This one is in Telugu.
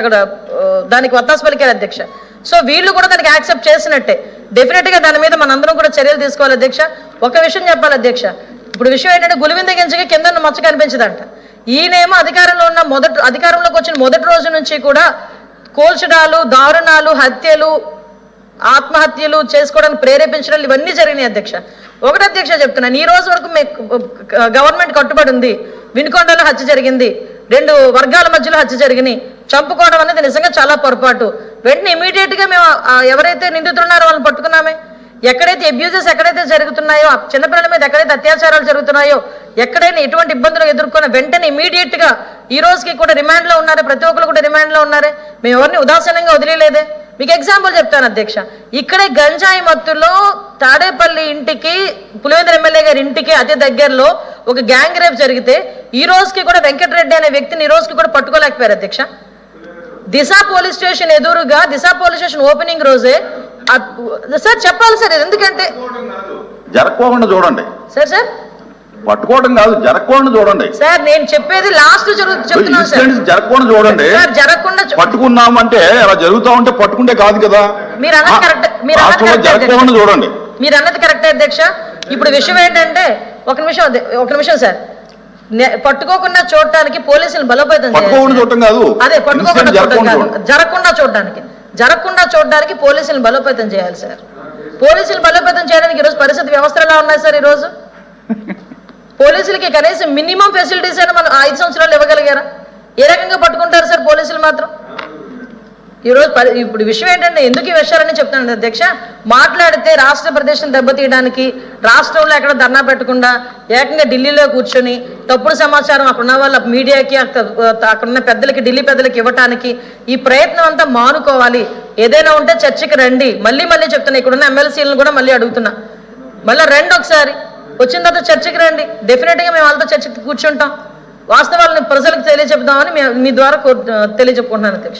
అక్కడ దానికి వత్తాసు పలికారు అధ్యక్ష. సో వీళ్ళు కూడా దానికి యాక్సెప్ట్ చేసినట్టే. డెఫినెట్గా దాని మీద మనందరం కూడా చర్యలు తీసుకోవాలి అధ్యక్ష. ఒక విషయం చెప్పాలి అధ్యక్ష. ఇప్పుడు విషయం ఏంటంటే గులివింద గింజకి కింద మచ్చ కనిపించదంట. ఈయనేమో అధికారంలో ఉన్న మొదటి అధికారంలోకి వచ్చిన మొదటి రోజు నుంచి కూడా కోల్చడాలు దారుణాలు హత్యలు ఆత్మహత్యలు చేసుకోవడానికి ప్రేరేపించడం ఇవన్నీ జరిగినాయి అధ్యక్ష. ఒకటి అధ్యక్ష చెప్తున్నాను ఈ రోజు వరకు మీ గవర్నమెంట్ కట్టుబడి ఉంది. వినుకొండలో హత్య జరిగింది. రెండు వర్గాల మధ్యలో హత్య జరిగినాయి. చంపుకోవడం అనేది నిజంగా చాలా పొరపాటు. వెంటనే ఇమీడియట్గా మేము ఎవరైతే నిందితులు ఉన్నారో వాళ్ళని పట్టుకున్నామే. ఎక్కడైతే అబ్యూజెస్ ఎక్కడైతే జరుగుతున్నాయో ఆ చిన్నపిల్లల మీద ఎక్కడైతే అత్యాచారాలు జరుగుతున్నాయో ఎక్కడైనా ఎటువంటి ఇబ్బందులు ఎదుర్కొన్న వెంటనే ఇమీడియట్గా ఈ రోజుకి కూడా రిమాండ్లో ఉన్నారే ప్రతి ఒక్కరు కూడా రిమాండ్లో ఉన్నారే. మేము ఎవరిని ఉదాసీనంగా వదిలేలేదే మీకు ఎగ్జాంపుల్ చెప్తాను అధ్యక్ష. ఇక్కడే గంజాయి మత్తులో తాడేపల్లి ఇంటికి పులివేంద్ర ఎమ్మెల్యే గారి ఇంటికి అతి దగ్గరలో ఒక గ్యాంగ్ రేప్ జరిగితే ఈ రోజుకి కూడా వెంకటరెడ్డి అనే వ్యక్తిని ఈ రోజుకి కూడా పట్టుకోలేకపోయారు అధ్యక్ష. దిశ పోలీస్ స్టేషన్ ఎదురుగా దిశ పోలీస్ స్టేషన్ ఓపెనింగ్ రోజే సార్ చెప్పాలి సార్ ఎందుకంటే జరగకోకుండా చూడండి. Sir sir? పట్టుకోవడం కాదు జరగకుండా చూడండి. సార్ నేను చెప్పేది లాస్ట్ జరుగు చెప్తున్నాను సార్. ఇన్సిడెంట్స్ జరగకుండా చూడండి జరగకుండా చూ- పట్టుకున్నామంటే అలా జరుగుతా ఉంటే పట్టుకుంటే కాదు కదా. మీరు అన్నది కరెక్ట్ మీరు జరగకుండా చూడండి. మీరు అన్నది కరెక్టే అధ్యక్ష. ఇప్పుడు విషయం ఏంటంటే ఒక నిమిషం ఒక నిమిషం సార్. పట్టుకోకుండా చూడటానికి పోలీసులు బలోపేతం చేయాలి పట్టుకోకుండా సార్. చూడటం కాదు. అదే పట్టుకోకుండా ఇన్సిడెంట్ చూడటం జరగకుండా కాదు. జరగకుండా చూడడానికి జరగకుండా చూడడానికి పోలీసులు బలోపేతం చేయాలి సార్. పోలీసులు బలోపేతం చేయడానికి ఈరోజు పరిస్థితి వ్యవస్థలు ఎలా ఉన్నాయి సార్ ఈరోజు? పోలీసులకి కనీసం మినిమం ఫెసిలిటీస్ అయినా మనం ఐదు సంవత్సరాలు ఇవ్వగలిగారా? ఏ రకంగా పట్టుకుంటారు సార్ పోలీసులు మాత్రం? ఈరోజు పరి ఇప్పుడు విషయం ఏంటంటే ఎందుకు ఈ విషయాలని చెప్తాను అధ్యక్ష? మాట్లాడితే రాష్ట్ర ప్రదేశం దెబ్బతీయడానికి రాష్ట్రంలో ఎక్కడ ధర్నా పెట్టకుండా ఏకంగా ఢిల్లీలో కూర్చొని తప్పుడు సమాచారం అక్కడ ఉన్న వాళ్ళ మీడియాకి అక్కడ పెద్దలకి ఢిల్లీ పెద్దలకి ఇవ్వటానికి ఈ ప్రయత్నం అంతా మానుకోవాలి. ఏదైనా ఉంటే చర్చకి రండి. మళ్ళీ మళ్ళీ చెప్తున్నా ఇక్కడున్న ఎమ్మెల్సీలను కూడా మళ్ళీ అడుగుతున్నా. మళ్ళీ రండి ఒకసారి. వచ్చిన తర్వాత చర్చకి రండి. డెఫినెట్గా మేము వాళ్ళతో చర్చకి కూర్చుంటాం. వాస్తవాలను ప్రజలకు తెలియజెప్దామని మేము మీ ద్వారా తెలియజెప్పుకుంటున్నాను అధ్యక్ష.